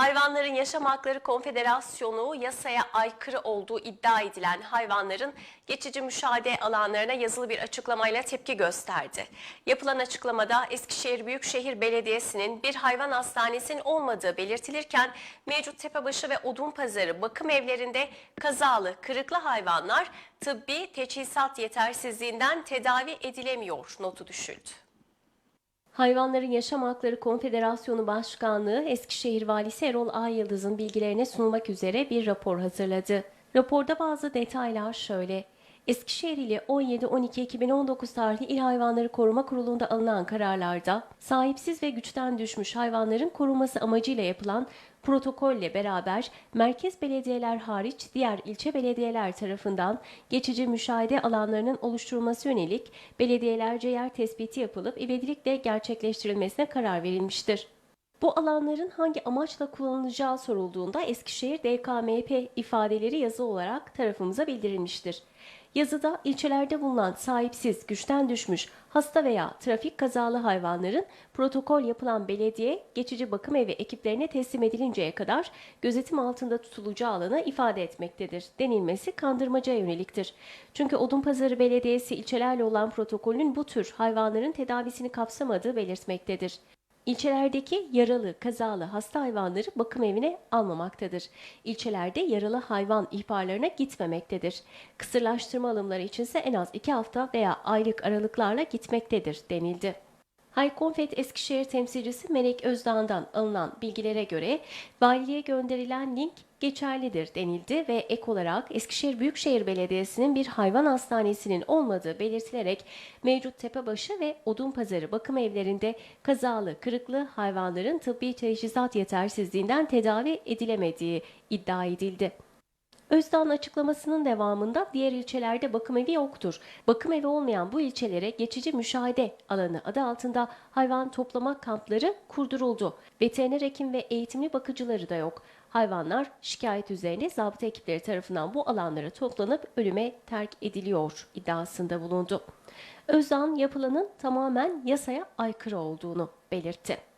Hayvanların Yaşam Hakları Konfederasyonu yasaya aykırı olduğu iddia edilen hayvanların geçici müşahede alanlarına yazılı bir açıklamayla tepki gösterdi. Yapılan açıklamada Eskişehir Büyükşehir Belediyesi'nin bir hayvan hastanesinin olmadığı belirtilirken mevcut Tepebaşı ve Odunpazarı bakım evlerinde kazalı, kırıklı hayvanlar tıbbi teçhizat yetersizliğinden tedavi edilemiyor notu düşüldü. Hayvanların Yaşam Hakları Konfederasyonu Başkanlığı Eskişehir Valisi Erol Ayyıldız'ın bilgilerine sunulmak üzere bir rapor hazırladı. Raporda bazı detaylar şöyle. Eskişehir ili 17-12-2019 tarihli İl Hayvanları Koruma Kurulu'nda alınan kararlarda sahipsiz ve güçten düşmüş hayvanların korunması amacıyla yapılan protokolle beraber merkez belediyeler hariç diğer ilçe belediyeler tarafından geçici müşahede alanlarının oluşturulması yönelik belediyelerce yer tespiti yapılıp ivedilikle gerçekleştirilmesine karar verilmiştir. Bu alanların hangi amaçla kullanılacağı sorulduğunda Eskişehir DKMP ifadeleri yazı olarak tarafımıza bildirilmiştir. Yazıda ilçelerde bulunan sahipsiz, güçten düşmüş, hasta veya trafik kazalı hayvanların protokol yapılan belediye geçici bakım evi ekiplerine teslim edilinceye kadar gözetim altında tutulacağı alanı ifade etmektedir. Denilmesi kandırmacaya yöneliktir. Çünkü Odunpazarı Belediyesi ilçelerle olan protokolün bu tür hayvanların tedavisini kapsamadığı belirtmektedir. İlçelerdeki yaralı, kazalı, hasta hayvanları bakım evine almamaktadır. İlçelerde yaralı hayvan ihbarlarına gitmemektedir. Kısırlaştırma alımları içinse en az 2 hafta veya aylık aralıklarla gitmektedir denildi. Haykonfet Eskişehir temsilcisi Melek Özdağ'dan alınan bilgilere göre valiliğe gönderilen link geçerlidir denildi ve ek olarak Eskişehir Büyükşehir Belediyesi'nin bir hayvan hastanesinin olmadığı belirtilerek mevcut Tepebaşı ve Odunpazarı bakım evlerinde kazalı, kırıklı hayvanların tıbbi teçhizat yetersizliğinden tedavi edilemediği iddia edildi. Özdağ'ın açıklamasının devamında diğer ilçelerde bakım evi yoktur. Bakım evi olmayan bu ilçelere geçici müşahede alanı adı altında hayvan toplama kampları kurduruldu. Veteriner hekim ve eğitimli bakıcıları da yok. Hayvanlar şikayet üzerine zabıta ekipleri tarafından bu alanlara toplanıp ölüme terk ediliyor iddiasında bulundu. Özdağ'ın yapılanın tamamen yasaya aykırı olduğunu belirtti.